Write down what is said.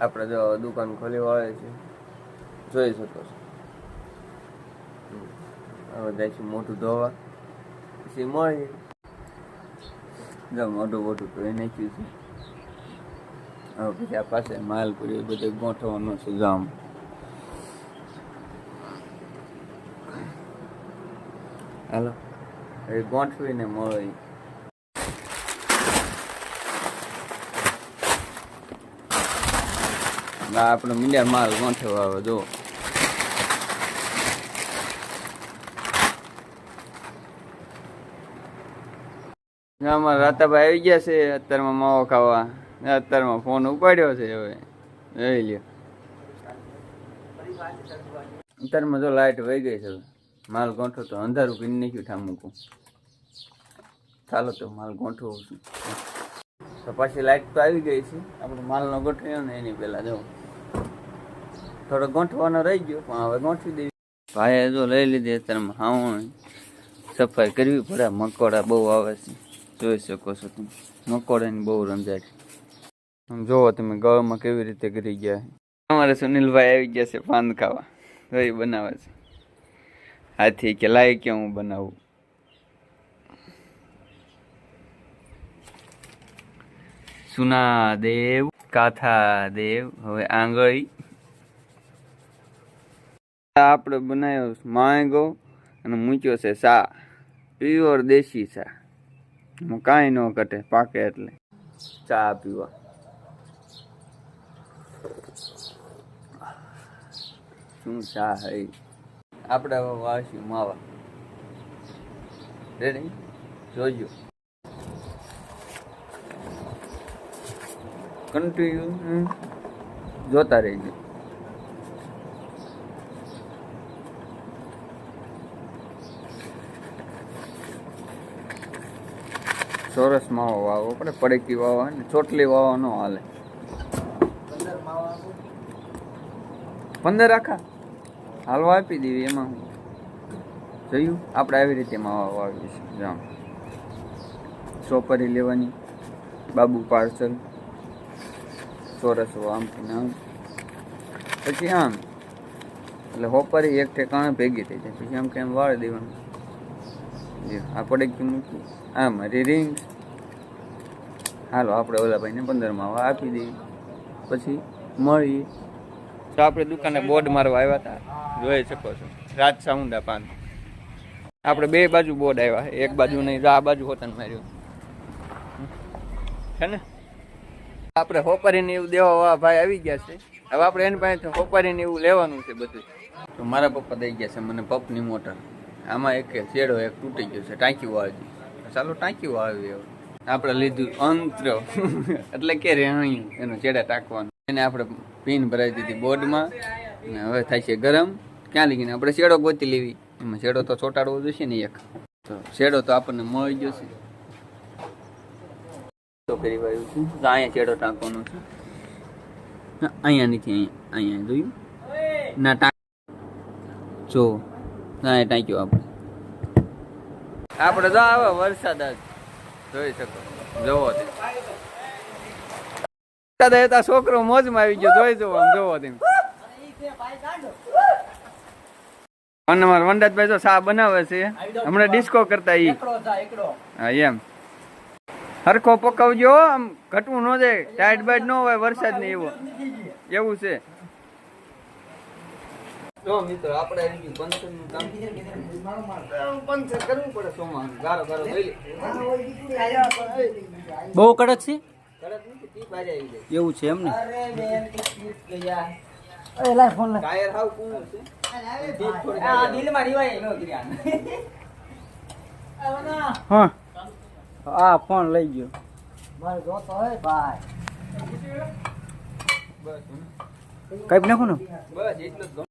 આપણે જો દુકાન ખોલી વાળે છે, જોઈ શકો છો. હવે હવે જઈશું મોટું ધોવા. પછી મળીએ. જો મોટું મોટું ધોઈ નાખ્યું છે. હવે પછી આ પાસે માલ પડ્યો બધે ગોઠવવાનો છે જામ હાલો. એ ગોઠવીને મળી આ આપણો મીંડા માલ ગોંઠે આવે જો. અમારા રાતાભાઈ આવી ગયા છે, અત્યારમાં માવો ખાવા. અત્યારમાં ફોન ઉપાડ્યો છે હવે. જોઈ લ્યો. અત્યારમાં જો લાઇટ વહી ગઈ છે માલ ગોંઠો તો અંધારું પીને નીકળ્યું ઠામુકું. ચાલો તો માલ ગોંઠવું છું. તો પાછી લાઈટ તો આવી ગઈ છે. આપણે માલનો ગોઠવ્યો ને એની પહેલા જો. થોડો ગોઠવાનો રહી ગયો, પણ હવે ગોઠવી દેવી ભાઈએ જો લઈ લીધી અત્યારે હાવણ સફાઈ કરવી પડે મકોડા બહુ આવે છે. જોઈ શકો છો તમે. મકોડાની બહુ આમ જોવો તમે ગળમાં કેવી રીતે કરી ગયા. અમારે સુનિલભાઈ આવી ગયા છે પાન ખાવા. તો એ બનાવે છે. હાથી કે લાય કે હું બનાવું. સુના દેવ, કાથા દેવ, હવે આંગળી. આપણે બનાવ્યો માંગો અને મૂક્યો છે સા પ્યોર દેશી સા કાંઈ ન કટે પાકે એટલે. ચા પીવા. શું ચા હૈ? આપણે વાસ્યું માવા. રેડી જોજો. કન્ટિન્યુ જોતા રહેજો. ચોરસ માવો વાવો, પડે પડેકી વાવો ને, ચોટલી વાવો ન હાલે. પંદર આખા? હાલવા આપી દેવી એમાં હું. જોયું? આપણે આવી રીતે માવા વાવીએ છીએ જામ સોપરી લેવાની, બાબુ પાર્સલ. ચોરસ આમ પછી આમ, એટલે હોપરી એક ઠેકાણે ભેગી થઈ જાય. પછી આમ કેમ વાળ દેવાનું? જી, આ પડકી મૂકી આમ મારી રિંગ હાલો, આપણે ઓલા ભાઈને પંદરમાં આપી દઈએ. પછી મળીએ. તો આપણે દુકાને બોર્ડ મારવા આવ્યા હતા. જોઈ શકો છો. રાજ સાઉન્ડા પાન. આપણે બે બાજુ બોર્ડ આવ્યા. એક બાજુ નહીં આ બાજુ હોતન માર્યું. છે ને? આપણે હોપારીને એવું દેવા ભાઈ આવી ગયા છે. હવે આપણે એની પાસે હોપારીને એવું લેવાનું છે બધું. તો મારા પપ્પા દઈ ગયા છે મને પપની મોટર. આમાં એક શેડો એક તૂટી ગયો છે, ટાંકી વાળી ચાલો ટાંકી વાળવી હવે. આપણે લીધું અંત્ર. એટલે કે રેણી એનો છેડા ટાંકવાનું. એને આપણે પીન ભરાઈ દીધી બોર્ડમાં. અને હવે થાય છે ગરમ. ક્યાં લીધીને આપણે શેડો ગોતી લેવી. એમાં શેડો તો ચોટાડવો જોઈશે ને એક. તો શેડો તો આપણને મળી જશે. તો કરી વાયું છે અહીંયા છેડો ટાંકવાનો છે. અહીંયા નથી અહીંયા અહીંયા જોયું? ના ટાંક જો અહીંયા ટાંક્યો આપણે. આપણે જો આવે વરસાદ જ જોઈ શકો. જોવો તે વરસાદ આવ્યો તો છોકરો મોજમાં આવી ગયો. જોઈ જવો આમ જોવો તેમ. અને મારા વંડાતભાઈ તો સા બનાવે છે. હમણાં ડિસ્કો કરતા ઈ. હા એમ. હરખો પકવજો આમ ઘટવું ન જાય. ટાઈટ બાઈટ ન હોય વરસાદ ને એવો. એવું છે. જો મિત્રો આપણે આવી ગયું પંચર કામ પંચર કરવું પડે સોમાં ગારો ગારો બહુ કડક છે? કડક નથી ટીપ આજે આવી જાય એવું છે એમ ને? ટાયર હાવ કુણું છે. ટીપ થોડી જાય. હા. આ ફોન લઈ ગયો. બસ કઈ નાખું ને? બસ એટલું જ